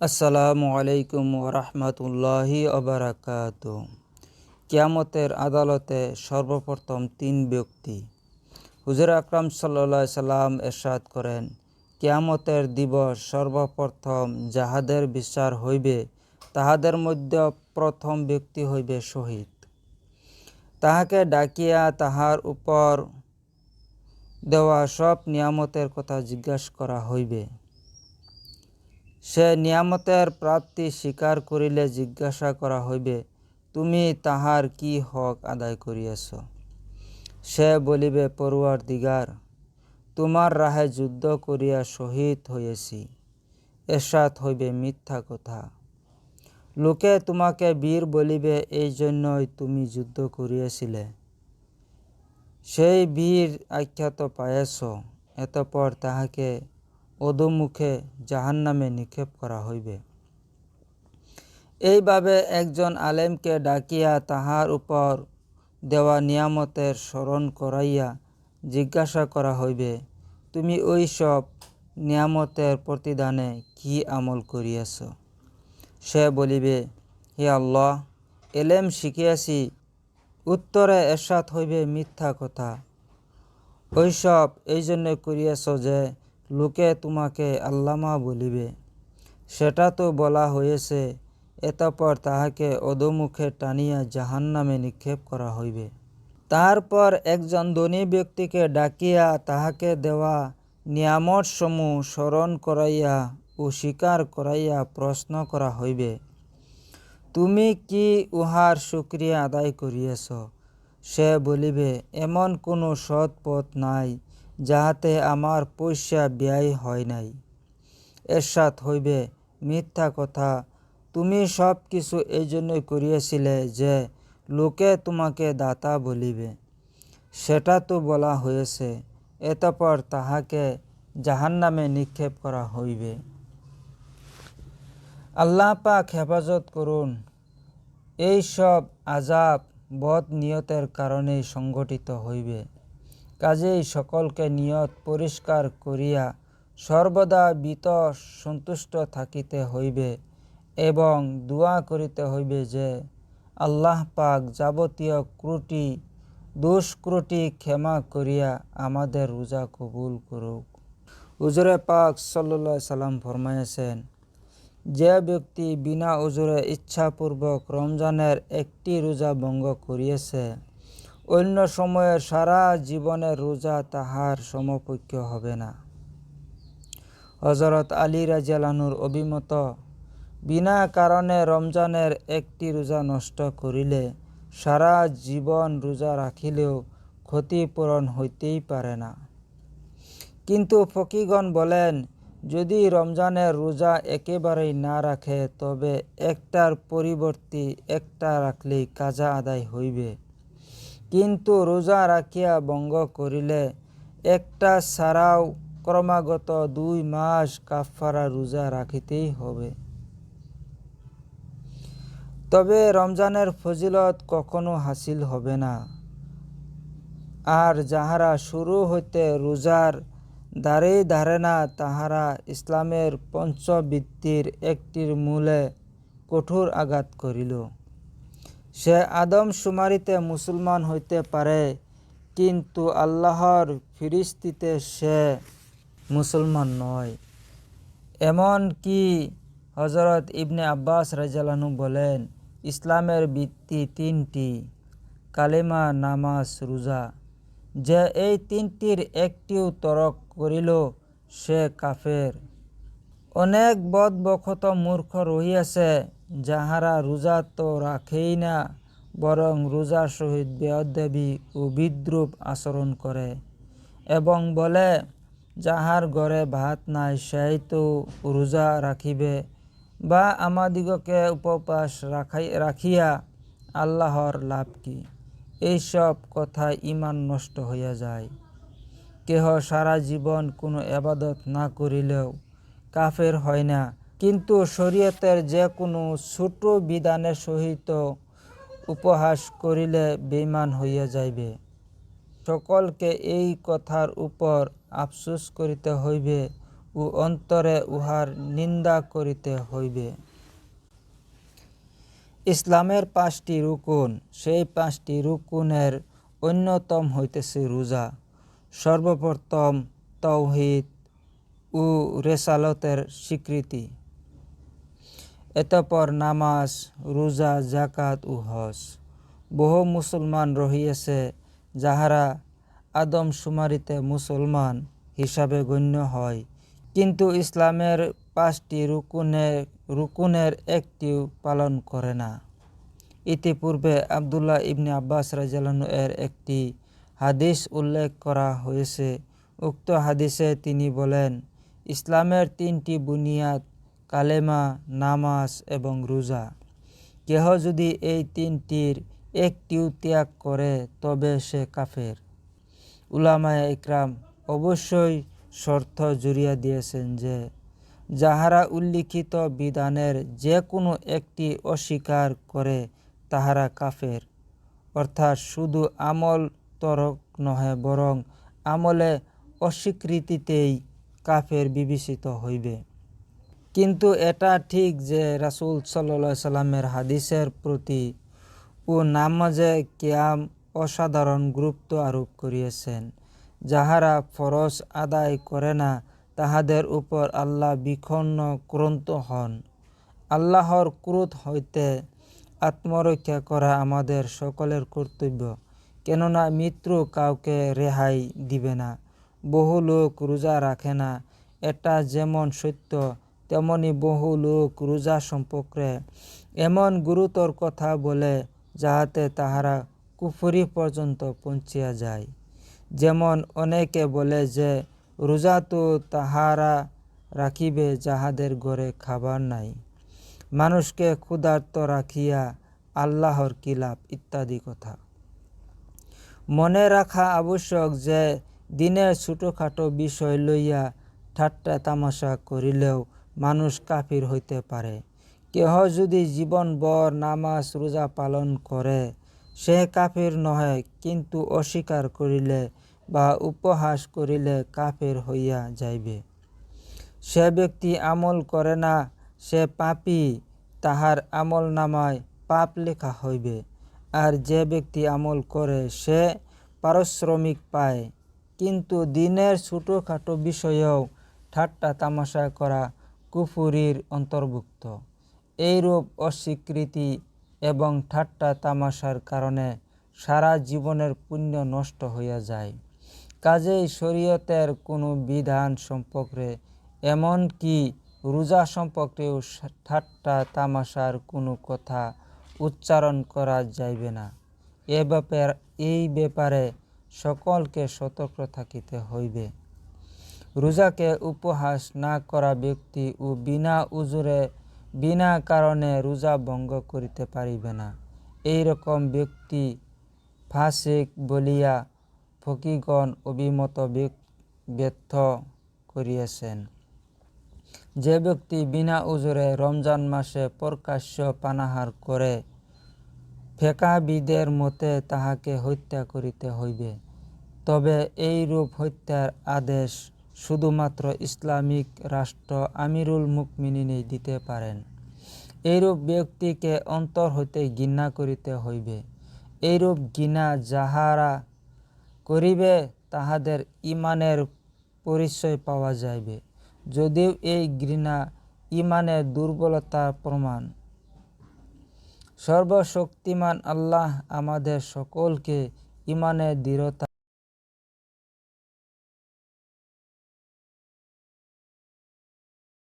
আসসালামু আলাইকুম ওরহমতুল্লাহি অবরাকাত কিয়ামতের আদালতে সর্বপ্রথম তিন ব্যক্তি। হুজুর আকরাম সাল্লা সাল্লাম এরশাদ করেন, কিয়ামতের দিবস সর্বপ্রথম যাহাদের বিচার হইবে, তাহাদের মধ্যে প্রথম ব্যক্তি হইবে শহীদ। তাহাকে ডাকিয়া তাহার উপর দেওয়া সব নিয়ামতের কথা জিজ্ঞাসা করা হইবে। সে নিয়ামতের প্রাপ্তি স্বীকার করিলে জিজ্ঞাসা করা হইবে, তুমি তাহার কি হক আদায় করিয়াছ? সে বলিবে পড়ুয়ার দিগার তোমার রাহে যুদ্ধ করিয়া শহীদ হইয়াছি। এসাত হইবে মিথ্যা কথা। লোকে তোমাকে বীর বলিবে, এই জন্যই তুমি যুদ্ধ করিয়াছিলে। সেই বীর আখ্যাত পায়াছ এতপর তাহাকে অধমুখে জাহান নামে নিক্ষেপ করা হইবে। এইভাবে একজন আলেমকে ডাকিয়া তাহার উপর দেওয়া নিয়ামতের স্মরণ করাইয়া জিজ্ঞাসা করা হইবে, তুমি ওই সব নিয়ামতের প্রতিদানে কি আমল করিয়াছ? সে বলিবে, হে আল্লাহ, এলেম শিখিয়াছি, উত্তরে এরশাদ হইবে মিথ্যা কথা। ওইসব এই জন্য করিয়াছ যে লোকে তোমাকে আল্লামা বলিবে। সেটা তো বলা হয়েছে, এতপর তাহাকে অধমুখে টানিয়া জাহান নামে নিক্ষেপ করা হইবে। তারপর একজন ধনী ব্যক্তিকে ডাকিয়া তাহাকে দেওয়া নিয়ামত সমূহ স্মরণ করাইয়া ও স্বীকার করাইয়া প্রশ্ন করা হইবে, তুমি কি উহার সুক্রিয়া আদায় করিয়াছ? সে বলিবে, এমন কোনো সৎ পথ নাই। যাহাতে আমার পয়সা ব্যয় হয় নাই। এরশাদ হইবে, মিথ্যা কথা। তুমি সব কিছু এই জন্যই করিয়াছিলে যে লোকে তোমাকে দাতা বলিবে। সেটা তো বলা হয়েছে, এতপর তাহাকে জাহান নামে নিক্ষেপ করা হইবে। আল্লাহ পাক হেফাজত করুন এই সব আজাব বদ নিয়তের কারণেই সংগঠিত হইবে। কাজেই সকলকে নিয়ত পরিষ্কার করিয়া সর্বদা বিত সন্তুষ্ট থাকিতে হইবে এবং দোয়া করিতে হইবে যে, আল্লাহ পাক যাবতীয় ক্রুটি, দুষ্ক্রুটি ক্ষমা করিয়া আমাদের রোজা কবুল করুক। উজরে পাক সাল্লা সাল্লাম ফরমাইয়াছেন যে ব্যক্তি বিনা উজরে ইচ্ছাপূর্বক রমজানের একটি রোজা ভঙ্গ করিয়েছে অন্য সময়ের সারা জীবনের রোজা তাহার সমপক্ষ হবে না। হজরত আলী রাজিয়ালানুর অভিমত, বিনা কারণে রমজানের একটি রোজা নষ্ট করিলে সারা জীবন রোজা রাখিলেও ক্ষতিপূরণ হইতেই পারে না। কিন্তু ফকিগণ বলেন, যদি রমজানের রোজা একেবারেই না রাখে, তবে একটার পরিবর্তে একটা রাখলেই কাজা আদায় হইবে। কিন্তু রোজা রাখিয়া ভঙ্গ করিলে একটা ছাড়াও ক্রমাগত দুই মাস কাফারা রোজা রাখিতেই হবে। তবে রমজানের ফজিলত কখনো হাসিল হবে না। আর যাহারা শুরু হইতে রোজার দ্বারেই ধারে না, তাহারা ইসলামের পঞ্চবৃত্তির একটির মূলে কঠোর আঘাত করিল সে আদম সুমারিতে মুসলমান হইতে পারে, কিন্তু আল্লাহর ফিরিস্তিতে সে মুসলমান নয়। এমন কি হজরত ইবনে আব্বাস রাজালানু বলেন, ইসলামের ভিত্তি তিনটি, কালেমা, নামাজ, রোজা। যে এই তিনটির একটিও তরক করিল, সে কাফের। অনেক বদবখত মূর্খ রহিয়াছে যাহারা রোজা তো রাখেই না, বরং রোজার সহিত বেয়দেবী ও বিদ্রুপ আচরণ করে। এবং বলে, যাহার ঘরে ভাত নাই, সেই তো রোজা রাখিবে। বা আমাদিগকে উপবাস রাখাই, রাখিয়া আল্লাহর লাভ কি? এইসব কথা ইমান নষ্ট হইয়া যায়। কেহ সারা জীবন কোনো এবাদত না করিলেও কাফের হয় না। কিন্তু শরীয়তের যে কোনো ছোট বিধানের সহিত উপহাস করিলে বেমান হইয়া যাইবে। সকলকে এই কথার উপর আফসোস করিতে হইবে ও অন্তরে উহার নিন্দা করিতে হইবে। ইসলামের পাঁচটি রুকুন, সেই পাঁচটি রুকুনের অন্যতম হইতেছে রোজা। সর্বপ্রথম তৌহিদ ও রেসালতের স্বীকৃতি। এতপর নামাজ, রোজা জাকাত ও হজ। বহু মুসলমান রহিয়াছে যাহারা আদম আদমশুমারিতে মুসলমান হিসাবে গণ্য হয়। কিন্তু ইসলামের পাঁচটি রুকুনের রুকুনের একটিও পালন করে না। ইতিপূর্বে আবদুল্লাহ ইবনে আব্বাস রাজিয়াল্লাহু এর একটি হাদিস উল্লেখ করা হয়েছে। উক্ত হাদিসে তিনি বলেন, ইসলামের তিনটি বুনিয়াদ কালেমা, নামাজ এবং রোজা। কেহ যদি এই তিনটির একটিও ত্যাগ করে, তবে সে কাফের। উলামায় ইকরাম অবশ্যই শর্ত জুড়িয়া দিয়েছেন যে, যাহারা উল্লিখিত বিধানের যে কোনো একটি অস্বীকার করে, তাহারা কাফের। অর্থাৎ শুধু আমল তরক নহে, বরং আমলে অস্বীকৃতিতেই কাফের বিবেচিত হইবে। কিন্তু এটা ঠিক যে রাসূল সাল্লাহ সাল্লামের হাদিসের প্রতি ও নামাজে কিয়াম অসাধারণ গুরুত্ব আরোপ করিয়েছেন। যাহারা ফরজ আদায় করে না, তাহাদের উপর আল্লাহ বিক্ষণ্ণ ক্রন্ত হন। আল্লাহর ক্রোধ হইতে আত্মরক্ষা করা আমাদের সকলের কর্তব্য, কেননা মৃত্যু কাউকে রেহাই দিবে না। বহু লোক রোজা রাখে না। এটা যেমন সত্য তেমনি বহু লোক রোজা সম্পর্কে এমন গুরুতর কথা বলে যাহাতে তাহারা কুফুরি পর্যন্ত পৌঁছিয়া যায়। যেমন অনেকে বলে যে, রোজা তো তাহারা রাখিবে যাহাদের ঘরে খাবার নাই। মানুষকে ক্ষুধার্ত রাখিয়া আল্লাহর কিলাপ ইত্যাদি কথা। মনে রাখা আবশ্যক যে, দিনের ছোটোখাটো বিষয় লইয়া ঠাট্টা তামাশা করিলেও মানুষ কাফির হইতে পারে। কেহ যদি জীবনভর নামাজ, রোজা পালন করে, সে কাফির নহে, কিন্তু অস্বীকার করিলে বা উপহাস করিলে কাফের হইয়া যাইবে। সে ব্যক্তি আমল করে না, সে পাপি তাহার আমল নামায় পাপ লেখা হইবে। আর যে ব্যক্তি আমল করে, সে পারিশ্রমিক পায়। কিন্তু দিনের ছোটোখাটো বিষয়েও ঠাট্টা তামাশা করা কুফুরির অন্তর্ভুক্ত। এইরূপ অস্বীকৃতি এবং ঠাট্টা তামাশার কারণে সারা জীবনের পুণ্য নষ্ট হইয়া যায়। কাজেই শরীয়তের কোনো বিধান সম্পর্কে এমনকি রোজা সম্পর্কেও ঠাট্টা তামাশার কোনো কথা উচ্চারণ করা যাইবে না। এ ব্যাপার, এই ব্যাপারে সকলকে সতর্ক থাকিতে হইবে। রোজাকে উপহাস না করা ব্যক্তি ও বিনা উজুরে, বিনা কারণে রোজা ভঙ্গ করিতে পারিবে না। এই রকম ব্যক্তি ফাসিক বলিয়া ফকিগণ অভিমত ব্যর্থ করিয়াছেন। যে ব্যক্তি বিনা উজুরে রমজান মাসে প্রকাশ্য পানাহার করে, ফেকাবিদের মতে তাহাকে হত্যা করিতে হইবে। তবে এই রূপ হত্যার আদেশ শুধুমাত্র ইসলামিক রাষ্ট্র আমিরুল মুকমিনিনেই দিতে পারেন। এইরূপ ব্যক্তিকে অন্তর হইতে ঘৃণা করিতে হইবে। এইরূপ ঘৃণা যাহারা করিবে, তাহাদের ইমানের পরিচয় পাওয়া যাইবে। যদিও এই ঘৃণা ইমানের দুর্বলতার প্রমাণ। সর্বশক্তিমান আল্লাহ আমাদের সকলকে ইমানের দৃঢ়তা